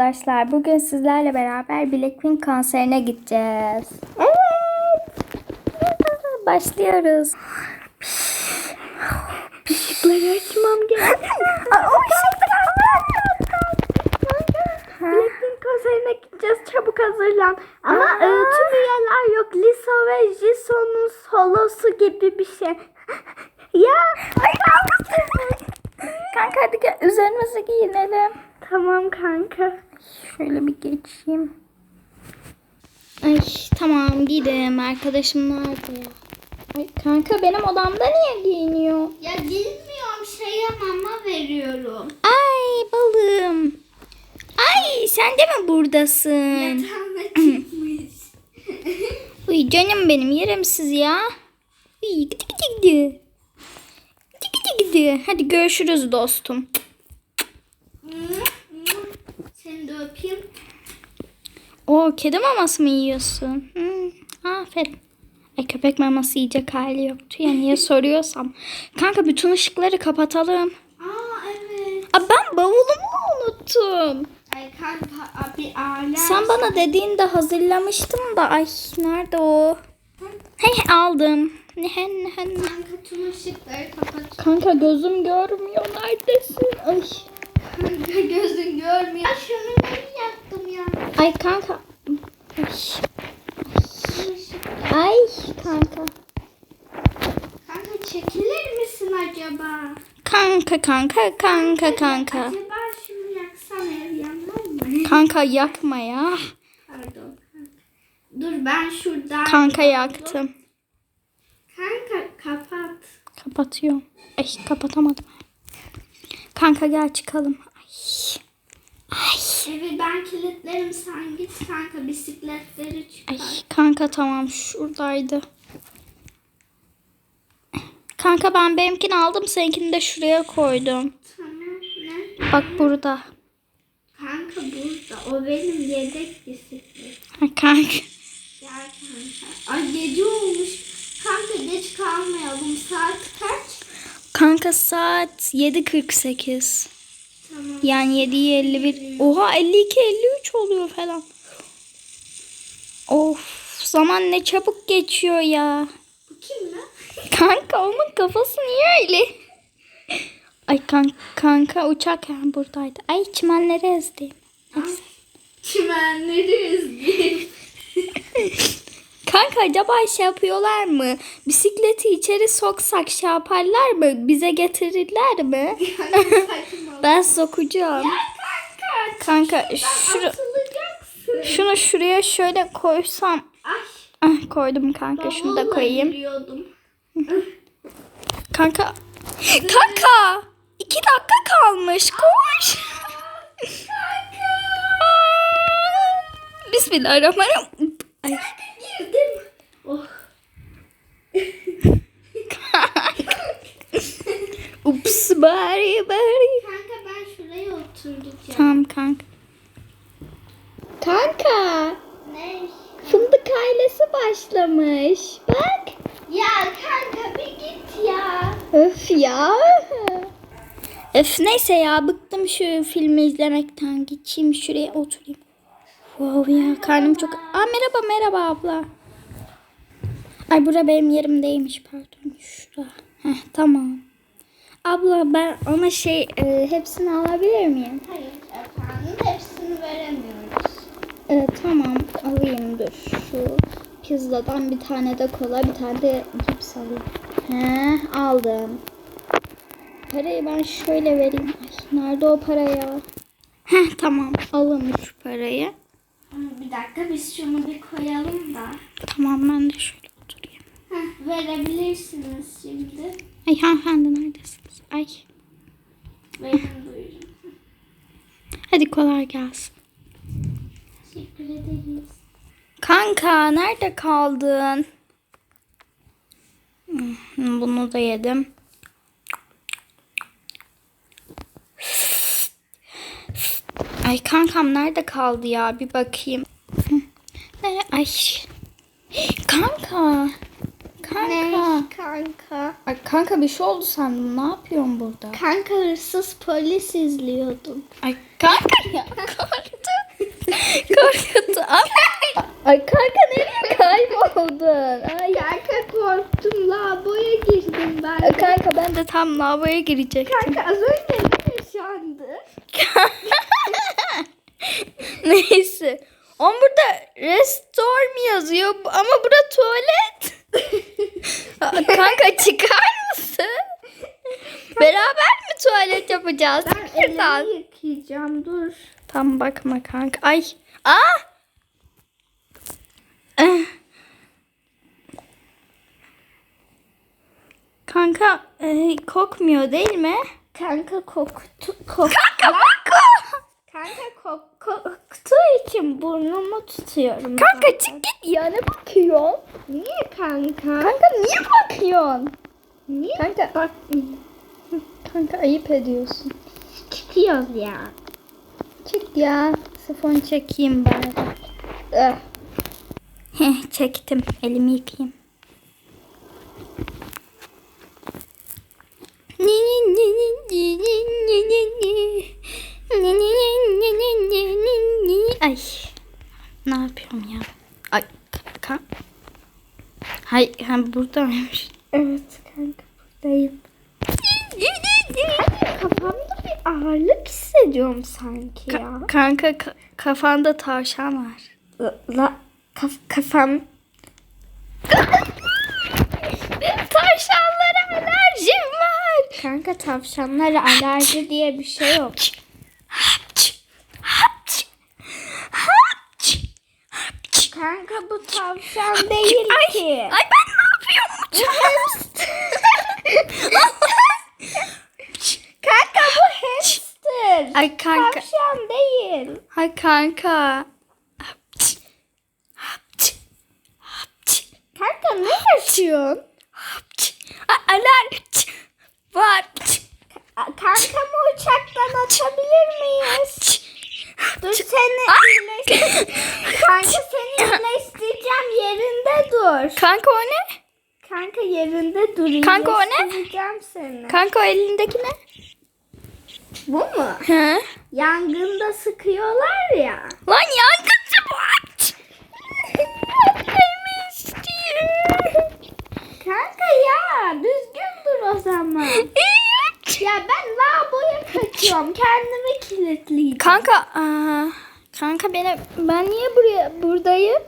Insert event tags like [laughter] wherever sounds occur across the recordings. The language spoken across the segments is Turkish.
arkadaşlar. Bugün sizlerle beraber Blackpink konserine gideceğiz. Evet. Başlıyoruz. Işıkları açmam gerek. o Blackpink konserine gideceğiz. Çabuk hazırlan. Ama e, tüm üyeler yok. Lisa ve Jisoo'nun solosu gibi bir şey. ya. Ay Kanka hadi gel üzerimizi giyinelim. Tamam kanka. Şöyle bir geçeyim. Ay tamam gidelim. Arkadaşım nerede ya? Ay kanka benim odamda niye giyiniyor? Ya bilmiyorum şeye mama veriyorum. Ay balım. Ay sen de mi buradasın? Yatağına çıkmış. [laughs] Uy canım benim yerim siz ya. Uy gidi gidi gidi. Gidi gidi gidi. Hadi görüşürüz dostum. Öpeyim. O kedi maması mı yiyorsun? Hmm, aferin. Ay köpek maması yiyecek hali yoktu ya niye [laughs] soruyorsam. Kanka bütün ışıkları kapatalım. Aa evet. Aa, ben bavulumu unuttum. Ay kanka abi aile. Sen bana dediğinde hazırlamıştım da ay nerede o? Hey aldım. Nehen nehen. Kanka tüm ışıkları kapat. Kanka gözüm görmüyor neredesin? Ay. Gözün görmüyor. Ay şunu ben yaktım ya. Ay kanka. Ay. Kanka. Kanka çekilir misin acaba? Kanka kanka kanka kanka. Acaba şunu yaksam ev yanmaz mı? Kanka yakma ya. Pardon. Dur ben şuradan. Kanka yaktım. Kanka kapat. Kapatıyorum. Ay kapatamadım. Kanka gel çıkalım. Ay. Evi ben kilitlerim sen git kanka bisikletleri çıkar. Ay kanka tamam şuradaydı. Kanka ben benimkini aldım seninkini de şuraya koydum. Tamam ne? Bak burada. Kanka burada. O benim yedek bisiklet. Ha, kanka. Gel kanka. Ay gece olmuş. Kanka geç kalmayalım. Saat kaç? Kanka saat 7.48. Yani 7'yi 51. Oha 52 53 oluyor falan. Of zaman ne çabuk geçiyor ya. Bu kim lan? Kanka onun kafası niye öyle? Ay kanka, kanka uçak yani buradaydı. Ay çimenleri ezdi. Neyse. Çimenleri ezdi. [laughs] Kanka acaba şey yapıyorlar mı? Bisikleti içeri soksak şey yaparlar mı? Bize getirirler mi? [laughs] Ben sokacağım. Kanka. Kanka şunu, şunu şuraya şöyle koysam. Ay. Ah, koydum kanka şunu da koyayım. Kanka. Kanka. iki dakika kalmış. Koş. Bismillahirrahmanirrahim. Ay. Girdim. Oh. [laughs] Ups bari bari. Kanka ben şuraya oturacağım. Tamam kanka. Kanka. Ne? Fındık ailesi başlamış. Bak. Ya kanka bir git ya. Öf ya. Öf neyse ya bıktım şu filmi izlemekten. Geçeyim şuraya oturayım. Wow ya karnım çok... Aa merhaba merhaba abla. Ay bura benim yerimdeymiş pardon. Şura. Heh tamam. Abla ben ona şey e, hepsini alabilir miyim? Hayır efendim hepsini veremiyoruz. E, tamam alayım dur. Şu pizzadan bir tane de kola bir tane de cips alayım. He aldım. Parayı ben şöyle vereyim. Ay, nerede o para ya? Heh tamam alın şu parayı. Bir dakika biz şunu bir koyalım da. Tamam ben de şöyle oturayım. Heh, verebilirsiniz şimdi. Ay hanımefendi neredesiniz? Ay Verin buyurun. hadi kolay gelsin. Teşekkür ederiz. Kanka nerede kaldın? Bunu da yedim. Ay kankam nerede kaldı ya? Bir bakayım. Hı. Nere- Ay. Kanka. Kanka. Ne kanka? Ay kanka bir şey oldu sandım. Ne yapıyorsun burada? Kanka hırsız polis izliyordum. Ay kanka ya. Korktum. Ay kanka nereye kayboldun? Ay Kanka korktum lavaboya girdim ben. Ay, kanka ben de tam lavaboya girecektim. Kanka az önce ne yaşandı? [laughs] [laughs] Neyse. Ama burada restore mi yazıyor ama burada tuvalet. [laughs] Kanka çıkar mısın? Beraber mi tuvalet yapacağız? Ben elimi yıkayacağım dur. Tam bakma kanka. Ay. Aa. Eh. Kanka e, kokmuyor değil mi? Kanka koktu. Kok. Kanka koku. Kanka kok, koktuğu için burnumu tutuyorum. Kanka zaten. çık git ya ne bakıyorsun? Niye kanka? Kanka niye bakıyorsun? Niye? Kanka Bak kanka ayıp ediyorsun. çıkıyoruz ya. Çık ya. Sifon çekeyim bari. Eh. Heh, çektim. Elimi yıkayayım. Ay. Ne yapıyorum ya? Ay. Kan. Hay, ha buradaymış. Evet kanka buradayım. Kafamda bir ağırlık hissediyorum sanki ya. Ka- kanka ka- kafanda tavşan var. La kaf, kafam [laughs] Tavşanlara alerjim var. kanka tavşanlara alerji diye bir şey yok. Kanka bu tavşan değil Ay, ki. ay ben ne yapıyorum uçağım? [laughs] Kanka bu hamster. ay kanka, Tavşan değil. ay kanka. Kanka ne yaşıyorsun? alerji var. Kanka mı uçaktan atabilir miyiz? Dur seni iyileştir. Kanka seni [laughs] iyileştireceğim yerinde dur. Kanka o ne? Kanka yerinde dur. Kanka o ne? iyileştireceğim seni. Kanka o elindeki ne? Bu mu? Hı? Yangında sıkıyorlar ya. Lan yangıncı bu aç. Kanka ya düzgün dur o zaman. Ya ben lavaboya kaçıyorum. Kendimi kilitleyeceğim. Kanka, aa, kanka beni ben niye buraya buradayım?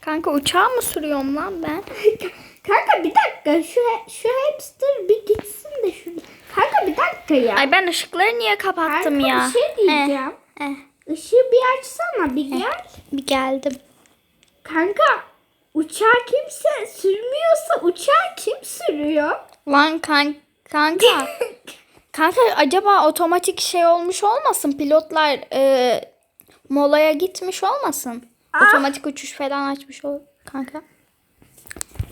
Kanka uçağı mı sürüyorum lan ben? [laughs] Kanka bir dakika şu şu hamster bir gitsin de şurada. Kanka bir dakika ya. Ay ben ışıkları niye kapattım Kanka ya? bir şey diyeceğim. Eh, eh, Işığı bir açsana bir gel. bir geldim. Kanka uçağı kimse sürmüyorsa uçağı kim sürüyor? Lan kan kanka. [laughs] kanka acaba otomatik şey olmuş olmasın? Pilotlar e, molaya gitmiş olmasın? Ah. Otomatik uçuş falan açmış ol kanka.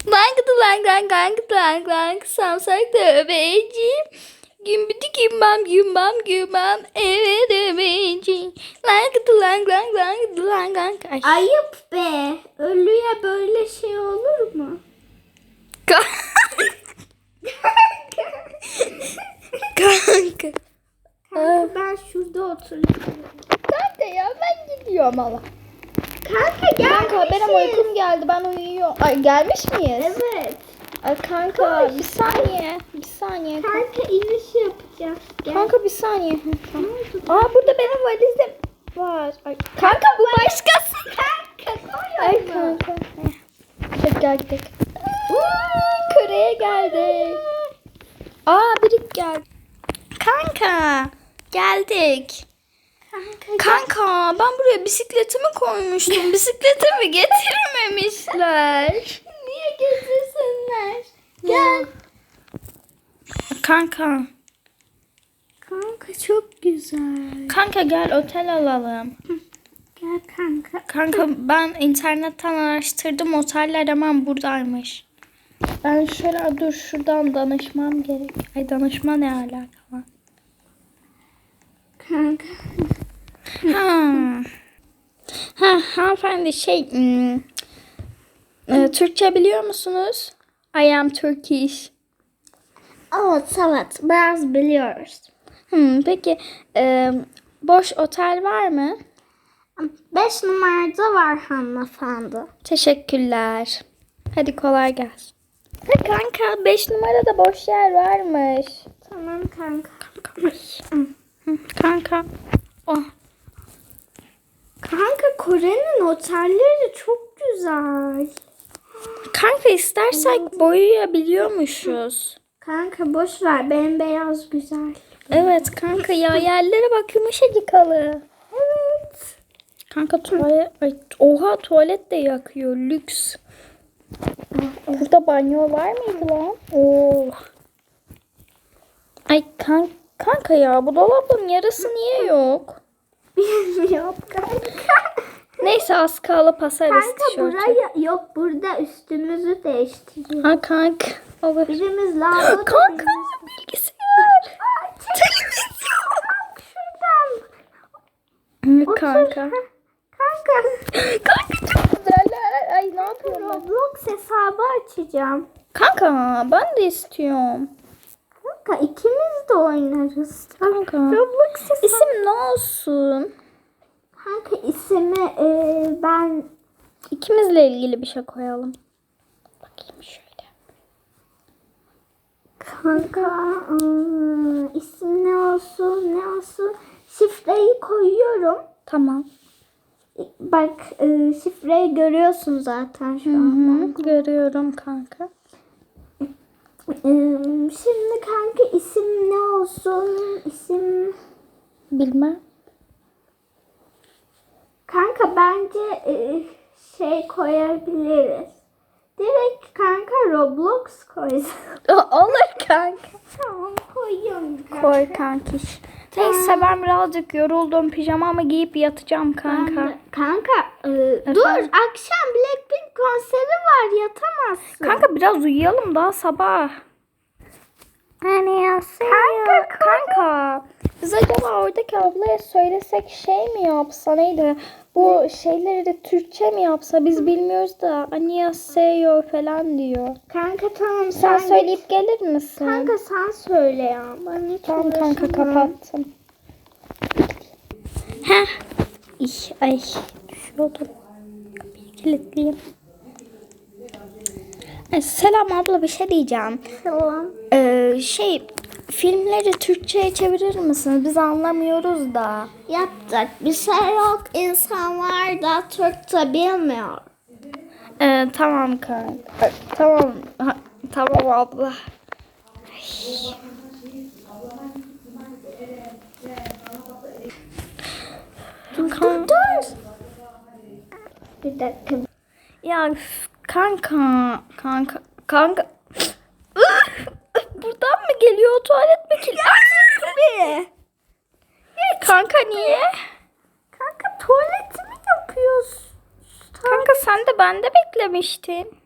Lang lang lang lang lang lang samsak döveci. Gümbüdü gümbam gümbam gümbam eve döveci. Lang lang lang lang lang lang. Ay. Ayıp be. Ölüye böyle şey olur mu? [laughs] [laughs] kanka. Kanka ben şurada oturuyorum. Kanka ya ben gidiyorum Allah. Kanka gel. Kanka benim uykum geldi ben uyuyorum. Ay gelmiş miyiz? Evet. Ay kanka bir saniye. Bir saniye. Kanka iniş yapacağız. Gel. Kanka bir saniye. Tamam. Aa burada benim valizim var. Ay, kanka bu başkası. Kanka koy Ay kanka. Hadi gel gidelim. Kore'ye geldik. Aa biri geldi. Kanka geldik. Kanka, Kanka ben buraya bisikletimi koymuştum. [laughs] Bisikletimi getirmemişler. Niye getirsinler? Gel. Kanka. Kanka çok güzel. Kanka gel otel alalım. Gel kanka. Kanka ben internetten araştırdım oteller hemen buradaymış. Ben şöyle dur şuradan danışmam gerek. Ay danışma ne alaka var? Kanka. Ha. Ha hanımefendi şey hmm, e, Türkçe biliyor musunuz? I am Turkish. Evet evet biraz biliyoruz. Hmm, peki e, boş otel var mı? Beş numarada var hanımefendi. Teşekkürler. Hadi kolay gelsin. Ha, kanka 5 numarada boş yer varmış. Tamam kanka. Kanka. Oh. Kanka Kore'nin otelleri çok güzel. Kanka istersek boyayabiliyormuşuz. Kanka boş ver bembeyaz güzel. Evet kanka ya yerlere bak yumuşacık halı. Evet. Kanka tuvalet, ay, oha tuvalet de yakıyor lüks. Burada banyo var mıydı lan? Oo. Ay kan, kanka ya bu dolabın yarısı niye [laughs] yok? Bilmiyorum kanka. Neyse az kalıp asarız Kanka tişörtü. buraya yok burada üstümüzü değiştiriyor. Ha kanka. Olur. Birimiz lavaboda [gasps] Kanka birimiz- bilgisayar. Şuradan. Otur. Kanka. Heh, Kanka. [gasps] Ay ne yapıyorum? Roblox hesabı açacağım. Kanka ben de istiyorum. Kanka ikimiz de oynarız. Kanka. Roblox hesabı. İsim ne olsun? Kanka ismi e, ben İkimizle ilgili bir şey koyalım. Bakayım şöyle. kanka ıı, isim ne olsun ne olsun şifreyi koyuyorum. Tamam. Bak e, şifreyi görüyorsun zaten şu Hı anda. hı, görüyorum kanka. E, şimdi kanka isim ne olsun isim Bilmem. kanka bence e, şey koyabiliriz. Direkt kanka Roblox koysun. [laughs] Olur kanka. tamam koyuyorum. kanka. Koy kankiş. Neyse ben birazcık yoruldum. Pijamamı giyip yatacağım kanka. Ben de- Kanka e, dur akşam Blackpink konseri var yatamazsın. Kanka biraz uyuyalım daha sabah. hani. Kanka, kanka. Biz acaba oradaki ablaya söylesek şey mi yapsa neydi? Bu şeyleri de Türkçe mi yapsa biz bilmiyoruz da annyeonghaseyo falan diyor. Kanka tamam Sen sen söyleyip gelir misin? Kanka sen söyle ya. Ben hiç Tamam kanka kapattım. Heh. İy, ay düşüyordum. Bir kilitleyeyim. Selam abla bir şey diyeceğim. Tamam. Ee, şey filmleri Türkçe'ye çevirir misiniz? Biz anlamıyoruz da. Yapacak bir şey yok. İnsanlar da Türkçe bilmiyor. Ee, tamam kanka. Ay, Tamam. Ha, tamam abla. Dur Kan- dur. Bir dakika. Ya kanka, kanka, kanka. Buradan mı geliyor tuvalet mi kilitli? Kanka niye? Kanka tuvaletimi yapıyorsun. Kanka sen de bende beklemiştin.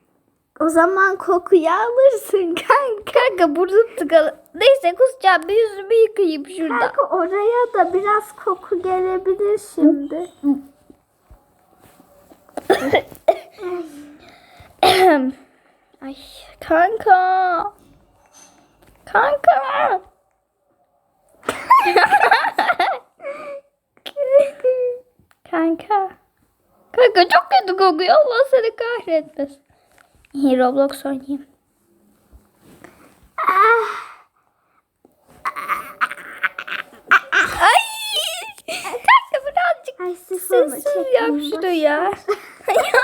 O zaman kokuyu alırsın kanka. Kanka burada tıkalı. Neyse kusacağım bir yüzümü yıkayayım şurada. Kanka oraya da biraz koku gelebilir şimdi. [coughs] Ay kanka. Kanka. kanka. Kanka çok kötü kokuyor. Allah seni kahretmesin. İyi Roblox oynayayım. Ay. Kanka birazcık Ay sessiz yap şunu ya. [laughs] ya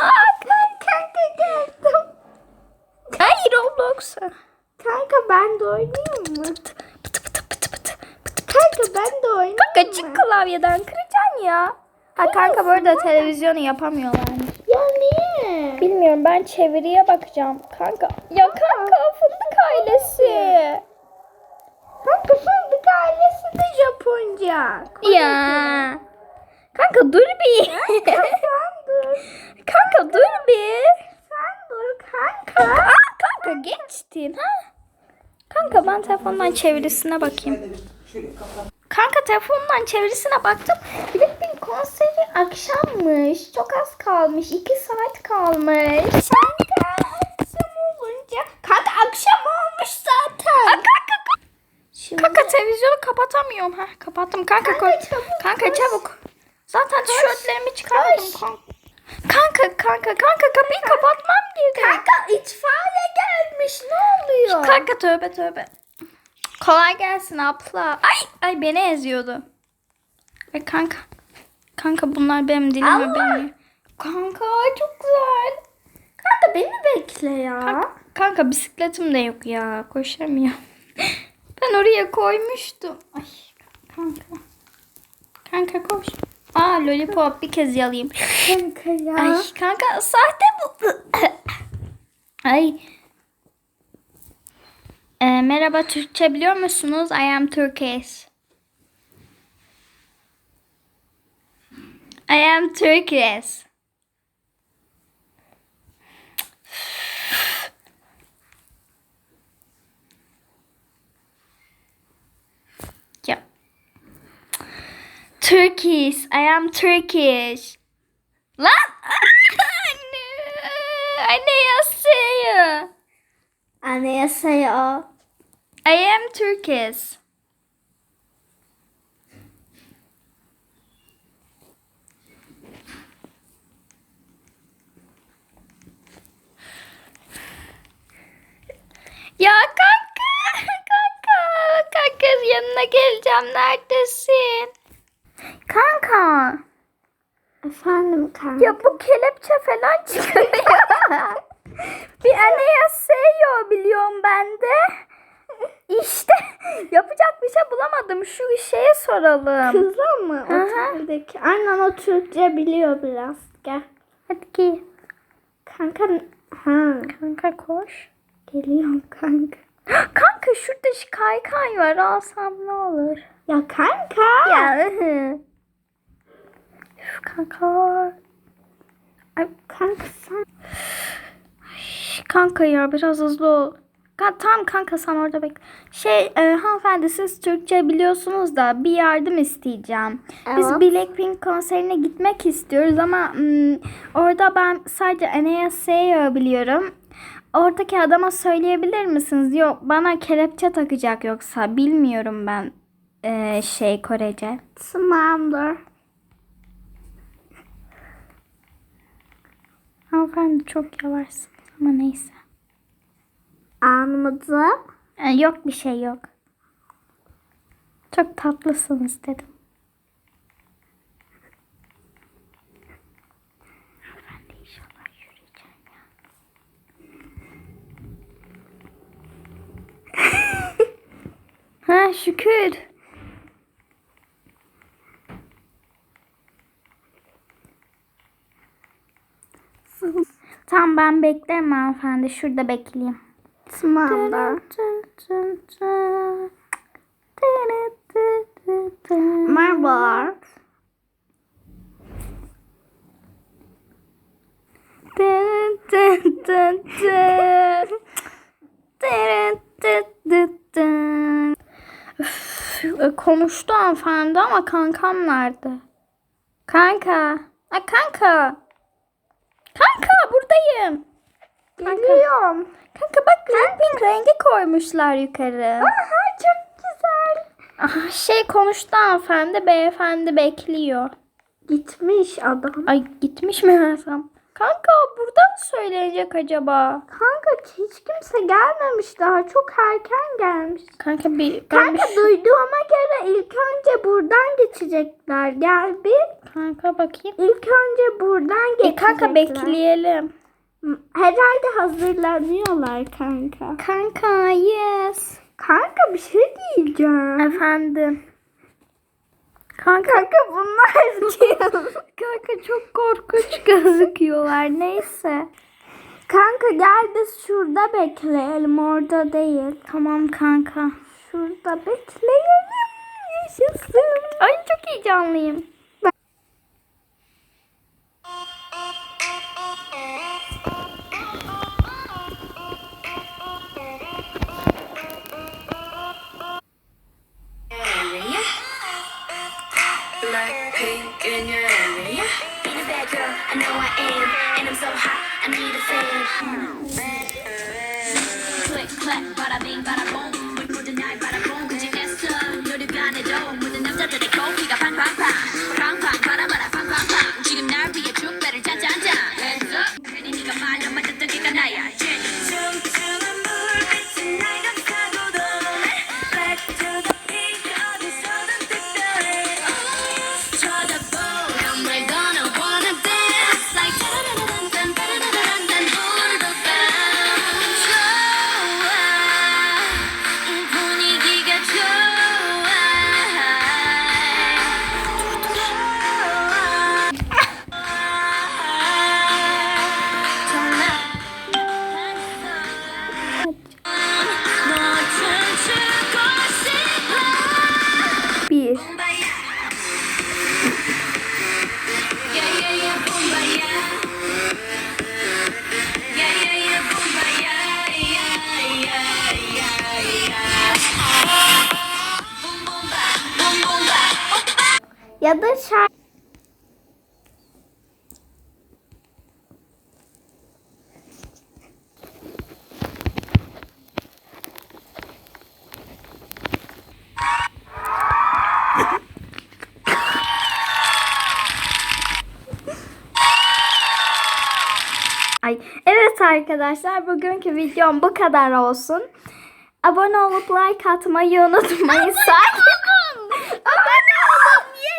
Kanka geldim. Ay Roblox. Kanka ben de oynayayım mı? Pıtı pıtı pıtı pıtı pıtı pıtı. Kanka ben de oynayayım Kanka çık klavyeden kıracaksın ya. Ha kanka bu arada televizyonu yapamıyorlarmış. Ya niye? Bilmiyorum ben çeviriye bakacağım. Kanka ya kanka fındık ailesi. Kanka fındık ailesi de Japonca. Ya. Kanka dur bir. Sen dur. kanka dur bir. Sen dur kanka. Aa, kanka geçtin ha. Kanka ben telefondan çevirisine bakayım. Kanka telefondan çevirisine baktım. Blackpink konseri akşammış. Çok az kalmış. 2 saat kalmış. Kanka akşam olunca. Kanka akşam olmuş zaten. Kanka, Şimdi kanka televizyonu kapatamıyorum. Ha, kapattım. Kanka, Kanka, koy. çabuk Kanka koş. çabuk. Zaten tişörtlerimi çıkardım kanka. Kanka kanka kanka kapıyı kapatmam gerek. Kanka itfaiye gelmiş ne oluyor? Kanka tövbe tövbe. Kolay gelsin abla. Ay ay beni eziyordu. Ay kanka. Kanka bunlar benim dilime Allah! beni. Kanka çok güzel. Kanka beni bekle ya. Kanka, kanka bisikletim de yok ya. Koşamıyorum. ben oraya koymuştum. Ay kanka. Kanka koş. Aa lollipop bir kez yalayayım. Kanka ya. Ay kanka sahte bu. Ay. Ee, merhaba Türkçe biliyor musunuz? I am Turkish. I am Turkish. Yep. Turkish. I am Turkish. Lan! [laughs] Anne! Anne yazsıyor. Anayasaya. I am Turkish. Ya kanka, kanka, kanka yanına geleceğim. Neredesin? Kanka. Efendim kanka. Ya bu kelepçe falan çıkıyor. [laughs] bir anayasayı biliyorum ben de. İşte yapacak bir şey bulamadım. Şu şeye soralım. Kızla mı? Hı. Oteldeki. Annen o Türkçe biliyor biraz. Gel. Hadi ki. Kanka. Ha. Kanka koş. Geliyorum kanka. Kanka şurada şu kaykay var. Alsam ne olur? Ya kanka. Ya. Üf, kanka. Ay, kanka sen. Kanka ya biraz hızlı ol. Ka- tamam kanka sen orada bek. Şey e, hanımefendi siz Türkçe biliyorsunuz da bir yardım isteyeceğim. Biz Evet. Blackpink konserine gitmek istiyoruz ama mm, orada ben sadece Anayasa'yı biliyorum. Oradaki adama söyleyebilir misiniz? Yok bana kelepçe takacak yoksa bilmiyorum ben e, şey Korece. Tamamdır. Hanımefendi çok yavaşsınız ama neyse. Anladım. E, yok bir şey yok. Çok tatlısınız dedim. Ben de inşallah yürüyeceğim ya. [laughs] ha şükür. Tamam ben beklerim hanımefendi. Şurada bekleyeyim. Tamamdır. Merhabalar. Üf, Konuştu hanımefendi ama kankam nerede? Kanka. Ha, kanka. Kanka buradayım. Geliyorum. Kanka bak Blackpink rengi koymuşlar yukarı. Aha çok güzel. Aha, şey konuştu hanımefendi. Beyefendi bekliyor. Gitmiş adam. Ay gitmiş mi Hasan? Kanka burada mı söylenecek acaba? Kanka hiç kimse gelmemiş daha. Çok erken gelmiş. Kanka bir... ben Kanka bir- duyduğuma göre ilk önce buradan geçecekler. Gel bir. Kanka bakayım. İlk önce buradan E geçecekler. kanka bekleyelim. Herhalde hazırlanıyorlar kanka. Kanka yes. Kanka bir şey diyeceğim. Efendim. Kanka, Kanka bunlar [laughs] kim? kanka çok korkunç gözüküyorlar. Neyse. Kanka gel biz şurada bekleyelim orada değil. Tamam kanka. Şurada bekleyelim. Yaşasın. Ay çok heyecanlıyım. Şar Ay, evet arkadaşlar bugünkü videom bu kadar olsun. Abone olup like atmayı unutmayın.